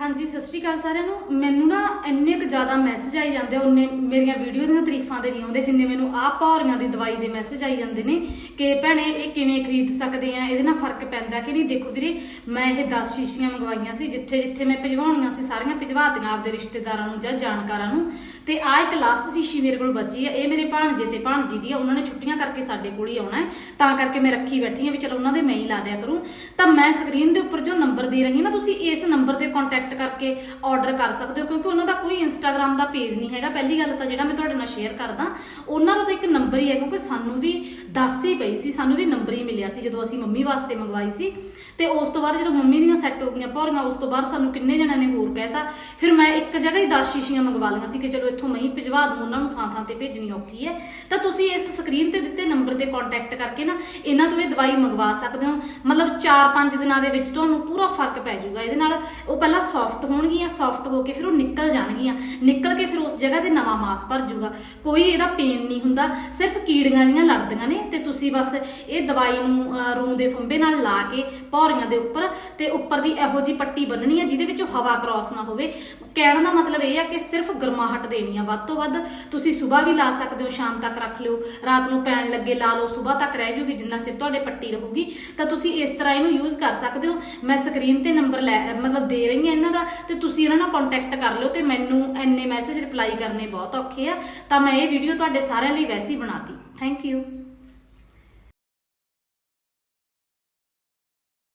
ਹਾਂਜੀ ਸਤਿ ਸ਼੍ਰੀ ਅਕਾਲ ਸਾਰਿਆਂ ਨੂੰ। ਮੈਨੂੰ ਨਾ ਇੰਨੇ ਕੁ ਜ਼ਿਆਦਾ ਮੈਸੇਜ ਆਈ ਜਾਂਦੇ ਆ, ਉਹਨੇ ਮੇਰੀਆਂ ਵੀਡੀਓ ਦੀਆਂ ਤਾਰੀਫਾਂ ਦੇ ਨਹੀਂ ਆਉਂਦੇ ਜਿੰਨੇ ਮੈਨੂੰ ਆਹ ਭੌਰੀਆਂ ਦੀ ਦਵਾਈ ਦੇ ਮੈਸੇਜ ਆਈ ਜਾਂਦੇ ਨੇ ਕਿ ਭੈਣੇ ਇਹ ਕਿਵੇਂ ਖਰੀਦ ਸਕਦੇ ਆ? ਇਹਦੇ ਨਾਲ ਫ਼ਰਕ ਪੈਂਦਾ ਕਿ ਨਹੀਂ? ਦੇਖੋ ਵੀਰੇ ਮੈਂ ਇਹ 10 ਸ਼ੀਸ਼ੀਆਂ ਮੰਗਵਾਈਆਂ ਸੀ ਜਿੱਥੇ ਜਿੱਥੇ ਮੈਂ ਭਿਜਵਾਉਣੀਆਂ ਸੀ ਸਾਰੀਆਂ ਭਿਜਵਾਤੀਆਂ ਆਪਦੇ ਰਿਸ਼ਤੇਦਾਰਾਂ ਨੂੰ ਜਾਂ ਜਾਣਕਾਰਾਂ ਨੂੰ। ਤੇ ਆ ਇੱਕ ਲਾਸਟ ਸ਼ੀਸ਼ੀ ਮੇਰੇ ਕੋਲ ਬਚੀ ਹੈ। ਇਹ ਮੇਰੇ ਭਾਣਜੇ ਤੇ ਭਾਣਜੀ ਦੀ ਆ ਉਹਨਾਂ ਨੇ ਛੁੱਟੀਆਂ ਕਰਕੇ ਸਾਡੇ ਕੋਲ ਹੀ ਆਉਣਾ ਹੈ। ਤਾਂ ਕਰਕੇ ਮੈਂ ਰੱਖੀ ਬੈਠੀ ਹਾਂ ਵੀ ਚਲੋ ਉਹਨਾਂ ਦੇ ਮੈਂ ਹੀ ਲਾ ਦਿਆ ਕਰੂੰ। ਤਾਂ ਮੈਂ ਸਕਰੀਨ ਦੇ ਉੱਪਰ ਜੋ ਨੰਬਰ ਦੇ ਰਹੀ ਹਾਂ ਨਾ, ਤੁਸੀਂ ਇਸ ਨੰਬਰ ਤੇ ਕੰਟੈਕਟ ਕਰਕੇ ਆਰਡਰ ਕਰ ਸਕਦੇ ਹੋ, ਕਿਉਂਕਿ ਉਹਨਾਂ ਦਾ ਕੋਈ ਇੰਸਟਾਗ੍ਰam ਦਾ ਪੇਜ ਨਹੀਂ ਹੈਗਾ। ਪਹਿਲੀ ਗੱਲ ਤਾਂ ਜਿਹੜਾ ਮੈਂ ਤੁਹਾਡੇ ਨਾਲ ਸ਼ੇਅਰ ਕਰਦਾ, ਉਹਨਾਂ ਦਾ ਤਾਂ ਇੱਕ ਨੰਬਰ ਹੀ ਹੈ, ਕਿਉਂਕਿ ਸਾਨੂੰ ਵੀ ਦੱਸ ਹੀ ਪਈ ਸੀ, ਸਾਨੂੰ ਵੀ ਨੰਬਰ ਹੀ ਮਿਲਿਆ ਸੀ ਜਦੋਂ ਅਸੀਂ ਮੰਮੀ ਵਾਸਤੇ ਮੰਗਵਾਈ ਸੀ। ਤੇ ਉਸ ਤੋਂ ਬਾਅਦ ਜਦੋਂ ਮੰਮੀ ਦੀਆਂ ਸੈੱਟ ਹੋ ਗਈਆਂ ਭੌਰੀਆਂ, ਉਸ ਤੋਂ ਬਾਅਦ ਸਾਨੂੰ ਕਿੰਨੇ ਜਣਾਂ ਨੇ ਹੋਰ ਕਹਿਤਾ। ਫਿਰ ਮੈਂ ਇੱਕ ਜਗ੍ਹਾ ਹੀ 10 ਸ਼ੀਸ਼ੀਆਂ ਮੰਗਵਾ ਲਈਆਂ ਸੀ ਕਿ ਚਲੋ ਇੱਥੋਂ ਮੈਂ ਭਿਜਵਾ ਦੂੰ, ਉਹਨਾਂ ਨੂੰ ਥਾਂ ਥਾਂ ਤੇ ਭੇਜਣੀ ਔਖੀ ਹੈ। ਤਾਂ ਤੁਸੀਂ ਇਸ ਸਕਰੀਨ ਤੇ ਦਿੱਤੇ ਨੰਬਰ ਤੇ ਕੰਟੈਕਟ ਕਰਕੇ ਨਾ, ਇਹਨਾਂ ਤੋਂ ਇਹ ਦਵਾਈ ਮੰਗਵਾ ਸਕਦੇ ਹੋ। ਮਤਲਬ 4-5 ਦਿਨਾਂ ਦੇ ਵਿੱਚ ਤੁਹਾਨੂੰ ਪੂਰਾ ਫ਼ਰਕ ਪੈ ਜਾਊਗਾ। ਇਹਦੇ ਨਾਲ ਉਹ ਪਹਿਲਾਂ ਸੌਫਟ ਹੋਣਗੀਆਂ ਸੌਫਟ ਹੋ ਕੇ ਫਿਰ ਉਹ ਨਿਕਲ ਜਾਣਗੀਆਂ। ਨਿਕਲ ਕੇ ਫਿਰ ਉਸ ਜਗ੍ਹਾ ਤੇ ਨਵਾਂ ਮਾਸ ਭਰ ਜਾਊਗਾ। ਕੋਈ ਇਹਦਾ ਪੇਨ ਨਹੀਂ ਹੁੰਦਾ, ਸਿਰਫ ਕੀੜੀਆਂ ਜੀਆਂ ਲੜਦੀਆਂ ਨੇ। ਤੇ ਤੁਸੀਂ ਬਸ ਇਹ ਦਵਾਈ ਨੂੰ ਰੂੰ ਦੇ ਫੰਬੇ ਨਾਲ ਲਾ ਕੇ ਭੌਰੀਆਂ ਦੇ ਉੱਪਰ ਤੇ ਉੱਪਰ ਦੀ ਇਹੋ ਜੀ ਪੱਟੀ ਬੰਨਣੀ ਹੈ, ਜਿਹਦੇ ਵਿੱਚੋਂ ਹਵਾ ਕ੍ਰਾਸ ਨਾ ਹੋਵੇ। ਕਹਿਣ ਦਾ ਮਤਲਬ ਇਹ ਆ ਕਿ ਸਿਰਫ ਗਰਮਾਹਟ ਦੇ ਦੇਣੀ ਆ ਵੱਧ ਤੋਂ ਵੱਧ ਤੁਸੀਂ ਸਵੇਰ ਵੀ ਲਾ ਸਕਦੇ ਹੋ, ਸ਼ਾਮ ਤੱਕ ਰੱਖ ਲਿਓ। ਰਾਤ ਨੂੰ ਪੈਣ ਲੱਗੇ ਲਾ ਲਓ, ਸਵੇਰ ਤੱਕ ਰਹਿ ਜੂਗੀ, ਜਿੰਨਾ ਚਿਰ ਤੁਹਾਡੇ ਪੱਟੀ ਰਹੂਗੀ, ਤਾਂ ਤੁਸੀਂ ਇਸ ਤਰ੍ਹਾਂ ਇਹਨੂੰ ਯੂਜ਼ ਕਰ ਸਕਦੇ ਹੋ। ਮੈਂ ਸਕਰੀਨ ਤੇ ਨੰਬਰ ਲੈ, ਮਤਲਬ ਦੇ ਰਹੀ ਹਾਂ ਇਹਨਾਂ ਦਾ, ਤੇ ਤੁਸੀਂ ਇਹਨਾਂ ਨਾਲ ਕੰਟੈਕਟ ਕਰ ਲਿਓ ਤੇ ਮੈਨੂੰ ਇੰਨੇ ਮੈਸੇਜ ਰਿਪਲਾਈ ਕਰਨੇ ਬਹੁਤ ਔਖੇ ਆ। ਤਾਂ ਮੈਂ ਇਹ ਵੀਡੀਓ ਤੁਹਾਡੇ ਸਾਰਿਆਂ ਲਈ ਵੈਸੇ ਹੀ ਬਣਾਤੀ। Thank you